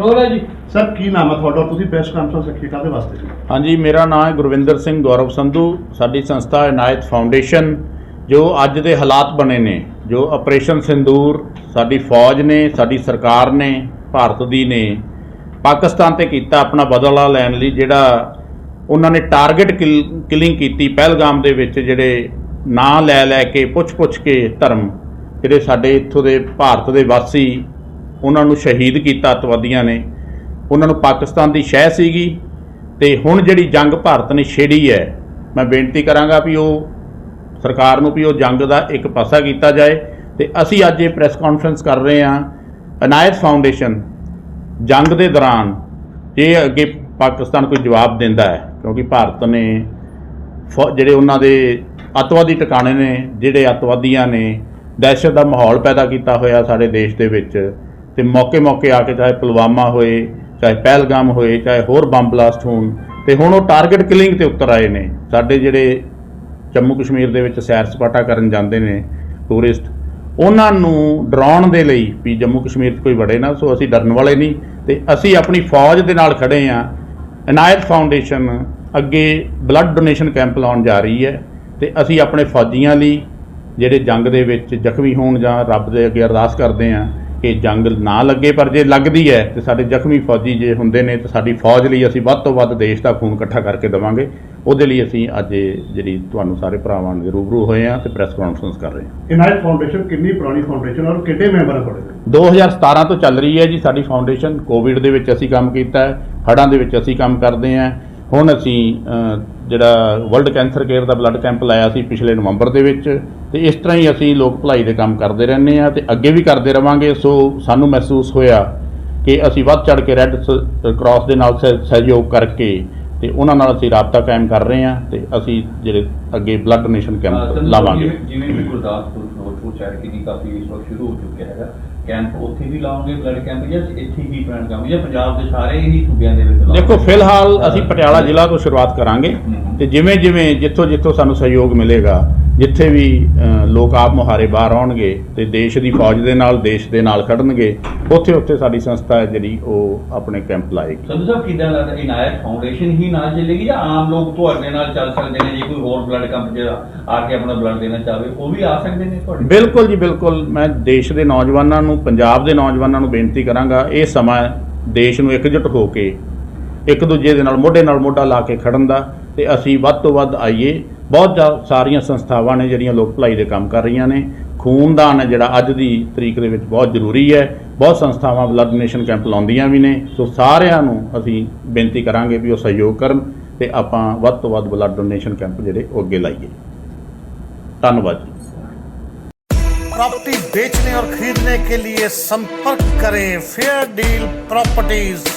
Control ਹੈ ਜੀ। Sir ਕੀ ਨਾਮ ਹੈ ਤੁਹਾਡਾ? ਤੁਸੀਂ ਪ੍ਰੈਸ ਕਾਨਫਰੰਸ ਰੱਖੀ ਕਾਹਦੇ ਵਾਸਤੇ? ਜੀ ਹਾਂਜੀ ਮੇਰਾ ਨਾਮ ਹੈ ਗੁਰਵਿੰਦਰ ਸਿੰਘ ਗੌਰਵ ਸੰਧੂ। ਸਾਡੀ ਸੰਸਥਾ ਇਨਾਇਤ ਫਾਊਂਡੇਸ਼ਨ ਜੋ ਅੱਜ ਦੇ ਹਾਲਾਤ ਬਣੇ ਨੇ ਜੋ ਆਪਰੇਸ਼ਨ ਸਿੰਦੂਰ ਸਾਡੀ ਫੌਜ ਨੇ ਸਾਡੀ ਸਰਕਾਰ ਨੇ ਭਾਰਤ ਦੀ ਨੇ ਪਾਕਿਸਤਾਨ ਤੇ ਕੀਤਾ ਆਪਣਾ ਬਦਲਾ ਲੈਣ ਲਈ ਜਿਹੜਾ ਉਹਨਾਂ ਨੇ ਟਾਰਗੇਟ ਕਿਲਿੰਗ ਕੀਤੀ ਪਹਿਲਗਾਮ ਦੇ ਵਿੱਚ ਜਿਹੜੇ ਨਾਂ ਲੈ ਲੈ ਕੇ ਪੁੱਛ-ਪੁੱਛ ਕੇ ਧਰਮ ਜਿਹੜੇ ਸਾਡੇ ਇੱਥੋਂ ਦੇ ਭਾਰਤ ਦੇ ਵਾਸੀ ਉਹਨਾਂ ਨੂੰ ਸ਼ਹੀਦ ਕੀਤਾ ਅਤਵਾਦੀਆਂ ਨੇ। ਉਹਨਾਂ ਨੂੰ ਪਾਕਿਸਤਾਨ ਦੀ ਸ਼ਹਿ ਸੀਗੀ ਤੇ ਹੁਣ ਜਿਹੜੀ ਜੰਗ ਭਾਰਤ ਨੇ ਛੇੜੀ ਹੈ, ਮੈਂ ਬੇਨਤੀ ਕਰਾਂਗਾ ਵੀ ਉਹ ਸਰਕਾਰ ਨੂੰ ਵੀ ਉਹ ਜੰਗ ਦਾ ਇੱਕ ਪਾਸਾ ਕੀਤਾ ਜਾਏ ਤੇ ਅਸੀਂ ਅੱਜ ਇਹ ਪ੍ਰੈਸ ਕਾਨਫਰੰਸ ਕਰ ਰਹੇ ਹਾਂ, ਅਨਾਇਤ ਫਾਊਂਡੇਸ਼ਨ ਜੰਗ ਦੇ ਦੌਰਾਨ ਜੇ ਅੱਗੇ ਪਾਕਿਸਤਾਨ ਕੋਈ ਜਵਾਬ ਦਿੰਦਾ ਹੈ, ਕਿਉਂਕਿ ਭਾਰਤ ਨੇ ਫੌ- ਜਿਹੜੇ ਉਹਨਾਂ ਦੇ ਅੱਤਵਾਦੀ ਟਿਕਾਣੇ ਨੇ, ਜਿਹੜੇ ਅੱਤਵਾਦੀਆਂ ਨੇ, ਦਹਿਸ਼ਤ ਦਾ ਮਾਹੌਲ ਪੈਦਾ ਕੀਤਾ ਹੋਇਆ ਸਾਡੇ ਦੇਸ਼ ਦੇ ਵਿੱਚ ਤੇ ਮੌਕੇ-ਮੌਕੇ ਆ ਕੇ ਚਾਹੇ ਪੁਲਵਾਮਾ ਹੋਏ, ਚਾਹੇ ਪਹਿਲਗਾਮ ਹੋਏ, ਚਾਹੇ ਹੋਰ ਬੰਬ ਬਲਾਸਟ ਹੋਣ, ਤੇ ਹੁਣ ਉਹ ਟਾਰਗੇਟ ਕਿਲਿੰਗ ਤੇ ਉਤਰ ਆਏ ਨੇ। ਸਾਡੇ ਜਿਹੜੇ ਜੰਮੂ ਕਸ਼ਮੀਰ ਦੇ ਵਿੱਚ ਸੈਰ ਸਪਾਟਾ ਕਰਨ ਜਾਂਦੇ ਨੇ ਟੂਰਿਸਟ ਉਹਨਾਂ ਨੂੰ ਡਰਾਉਣ ਦੇ ਲਈ ਵੀ ਜੰਮੂ ਕਸ਼ਮੀਰ 'ਚ ਕੋਈ ਵੜੇ ਨਾ, ਸੋ ਅਸੀਂ ਡਰਨ ਵਾਲੇ ਨਹੀਂ, ਤੇ ਅਸੀਂ ਆਪਣੀ ਫੌਜ ਦੇ ਨਾਲ ਖੜੇ ਆ ਅਨਾਇਤ ਫਾਊਂਡੇਸ਼ਨ ਅੱਗੇ ਬਲੱਡ ਡੋਨੇਸ਼ਨ ਕੈਂਪ ਲਾਉਣ ਜਾ ਰਹੀ ਹੈ, ਤੇ ਅਸੀਂ ਆਪਣੇ ਫੌਜੀਆਂ ਲਈ ਜਿਹੜੇ ਜੰਗ ਦੇ ਵਿੱਚ ਜ਼ਖਮੀ ਹੋਣ ਜਾਂ ਰੱਬ ਦੇ ਅੱਗੇ ਅਰਦਾਸ ਕਰਦੇ ਆ ਕਿ ਜੰਗ ਨਾ ਲੱਗੇ ਪਰ ਜੇ ਲੱਗਦੀ ਹੈ ਤੇ ਸਾਡੇ ਜ਼ਖਮੀ ਫੌਜੀ ਜੇ ਹੁੰਦੇ ਨੇ ਤੇ ਸਾਡੀ ਫੌਜ ਲਈ ਅਸੀਂ ਵੱਧ ਤੋਂ ਵੱਧ ਦੇਸ਼ ਦਾ ਖੂਨ ਇਕੱਠਾ ਕਰਕੇ ਦੇਵਾਂਗੇ। ਉਹਦੇ ਲਈ ਅਸੀਂ ਅੱਜ ਜਿਹੜੀ ਤੁਹਾਨੂੰ ਸਾਰੇ ਭਰਾਵਾਂ ਦੇ ਰੂਬਰੂ ਹੋਏ ਆ ਤੇ ਪ੍ਰੈਸ ਕਾਨਫਰੰਸ ਕਰ ਰਹੇ ਹਾਂ। ਇਨਾਇਤ ਫਾਊਂਡੇਸ਼ਨ ਕਿੰਨੀ ਪੁਰਾਣੀ ਫਾਊਂਡੇਸ਼ਨ ਔਰ ਕਿੰਨੇ ਮੈਂਬਰ ਹੈ ਤੁਹਾਡੇ? ਦੇ 2017 ਤੋਂ ਚੱਲ ਰਹੀ ਹੈ ਜੀ ਸਾਡੀ ਫਾਊਂਡੇਸ਼ਨ ਕੋਵਿਡ ਦੇ ਵਿੱਚ ਅਸੀਂ ਕੰਮ ਕੀਤਾ ਹੈ ਹੜ੍ਹਾਂ ਦੇ ਵਿੱਚ ਅਸੀਂ ਕੰਮ ਕਰਦੇ ਹਾਂ ਹੁਣ ਅਸੀਂ ਜਿਹੜਾ ਵਰਲਡ ਕੈਂਸਰ ਕੇਅਰ ਦਾ ਬਲੱਡ ਕੈਂਪ ਲਾਇਆ ਸੀ ਪਿਛਲੇ ਨਵੰਬਰ ਦੇ ਵਿੱਚ, ਤੇ ਇਸ ਤਰ੍ਹਾਂ ਹੀ ਅਸੀਂ ਲੋਕ ਭਲਾਈ ਦੇ ਕੰਮ ਕਰਦੇ ਰਹਿੰਦੇ ਹਾਂ ਤੇ ਅੱਗੇ ਵੀ ਕਰਦੇ ਰਵਾਂਗੇ। ਸੋ ਸਾਨੂੰ ਮਹਿਸੂਸ ਹੋਇਆ ਕਿ ਅਸੀਂ ਵੱਧ ਚੜ ਕੇ ਰੈੱਡ ਕਰਾਸ ਦੇ ਨਾਲ ਸਹਿ- ਸਹਿਯੋਗ ਕਰਕੇ ਤੇ ਉਹਨਾਂ ਨਾਲ ਅਸੀਂ ਰਾਬਤਾ ਕਾਇਮ ਕਰ ਰਹੇ ਹਾਂ ਤੇ ਅਸੀਂ ਜਿਹੜੇ ਅੱਗੇ ਬਲੱਡ ਡੋਨੇਸ਼ਨ ਕੈਂਪ ਲਾਵਾਂਗੇ ਜਿਵੇਂ- ਵੀ ਗੁਰਦਾਸਪੁਰ ਫਿਰੋਜ਼ਪੁਰ ਚੈਰਿਟੀ ਦੀ ਕਾਫੀ ਇਸ ਵਕਤ ਸ਼ੁਰੂ ਹੋ ਚੁੱਕਿਆ ਹੈਗਾ ਕੈਂਪ ਉੱਥੇ ਵੀ ਲਾਉਂਗੇ ਬਲੱਡ ਕੈਂਪ ਜਾਂ ਇੱਥੇ ਹੀ ਪਲਾਨ ਕਰਾਂਗੇ ਜਾਂ ਪੰਜਾਬ ਦੇ ਸਾਰੇ ਹੀ ਸੂਬਿਆਂ ਦੇ ਵਿੱਚ? ਦੇਖੋ ਫਿਲਹਾਲ ਅਸੀਂ ਪਟਿਆਲਾ ਜ਼ਿਲ੍ਹਾ ਤੋਂ ਸ਼ੁਰੂਆਤ ਕਰਾਂਗੇ। ਤੇ ਜਿਵੇਂ ਜਿਵੇਂ ਜਿੱਥੋਂ ਜਿੱਥੋਂ ਸਾਨੂੰ ਸਹਿਯੋਗ ਮਿਲੇਗਾ ਜਿੱਥੇ ਵੀ ਲੋਕ ਆਪ ਮੁਹਾਰੇ ਬਾਹਰ ਆਉਣਗੇ ਤੇ ਦੇਸ਼ ਦੀ ਫੌਜ ਦੇ ਨਾਲ ਦੇਸ਼ ਦੇ ਨਾਲ ਖੜਨਗੇ ਉੱਥੇ ਉੱਥੇ ਸਾਡੀ ਸੰਸਥਾ ਹੈ ਜਿਹੜੀ ਉਹ ਆਪਣੇ ਕੈਂਪ ਲਾਏਗੀ। ਸੰਧੂ ਸਾਹਿਬ ਕਿਦਾਂ ਲੱਗਦਾ? ਇਨਾਇਤ ਫਾਊਂਡੇਸ਼ਨ ਹੀ ਨਾਲ ਚੱਲੇਗੀ ਜਾਂ ਆਮ ਲੋਕ ਤੁਹਾਡੇ ਨਾਲ ਚੱਲ ਸਕਦੇ ਨੇ? ਜੇ ਕੋਈ ਹੋਰ ਬਲੱਡ ਕੈਂਪ ਜਿਹੜਾ ਆ ਕੇ ਆਪਣਾ ਬਲੱਡ ਦੇਣਾ ਚਾਹਵੇ ਉਹ ਵੀ ਆ ਸਕਦੇ ਨੇ ਤੁਹਾਡੇ? ਬਿਲਕੁਲ ਜੀ ਬਿਲਕੁਲ। ਮੈਂ ਦੇਸ਼ ਦੇ ਨੌਜਵਾਨਾਂ ਨੂੰ ਪੰਜਾਬ ਦੇ ਨੌਜਵਾਨਾਂ ਨੂੰ ਬੇਨਤੀ ਕਰਾਂਗਾ ਇਹ ਸਮਾਂ ਦੇਸ਼ ਨੂੰ ਇਕਜੁੱਟ ਹੋ ਕੇ ਇੱਕ ਦੂਜੇ ਦੇ ਨਾਲ ਮੋਢੇ ਨਾਲ ਮੋਢਾ ਲਾ ਕੇ ਖੜਨ ਦਾ ਤੇ ਅਸੀਂ ਵੱਧ ਤੋਂ ਵੱਧ ਆਈਏ ਬਹੁਤ ਜ਼ਿਆ- ਸਾਰੀਆਂ ਸੰਸਥਾਵਾਂ ਨੇ ਜਿਹੜੀਆਂ ਲੋਕ ਭਲਾਈ ਦੇ ਕੰਮ ਕਰ ਰਹੀਆਂ ਨੇ ਖੂਨਦਾਨ ਹੈ ਜਿਹੜਾ ਅੱਜ ਦੀ ਤਰੀਕ ਦੇ ਵਿੱਚ ਬਹੁਤ ਜ਼ਰੂਰੀ ਹੈ ਬਹੁਤ ਸੰਸਥਾਵਾਂ ਬਲੱਡ ਡੋਨੇਸ਼ਨ ਕੈਂਪ ਲਾਉਂਦੀਆਂ ਵੀ ਨੇ ਸੋ ਸਾਰਿਆਂ ਨੂੰ ਅਸੀਂ ਬੇਨਤੀ ਕਰਾਂਗੇ ਵੀ ਉਹ ਸਹਿਯੋਗ ਕਰਨ ਤੇ ਆਪਾਂ ਵੱਧ ਤੋਂ ਵੱਧ ਬਲੱਡ ਡੋਨੇਸ਼ਨ ਕੈਂਪ ਜਿਹੜੇ ਉਹ ਅੱਗੇ ਲਾਈਏ ਧੰਨਵਾਦ ਜੀ प्रॉपर्टी बेचने और खरीदने के लिए संपर्क करें फेयर डील प्रॉपर्टीज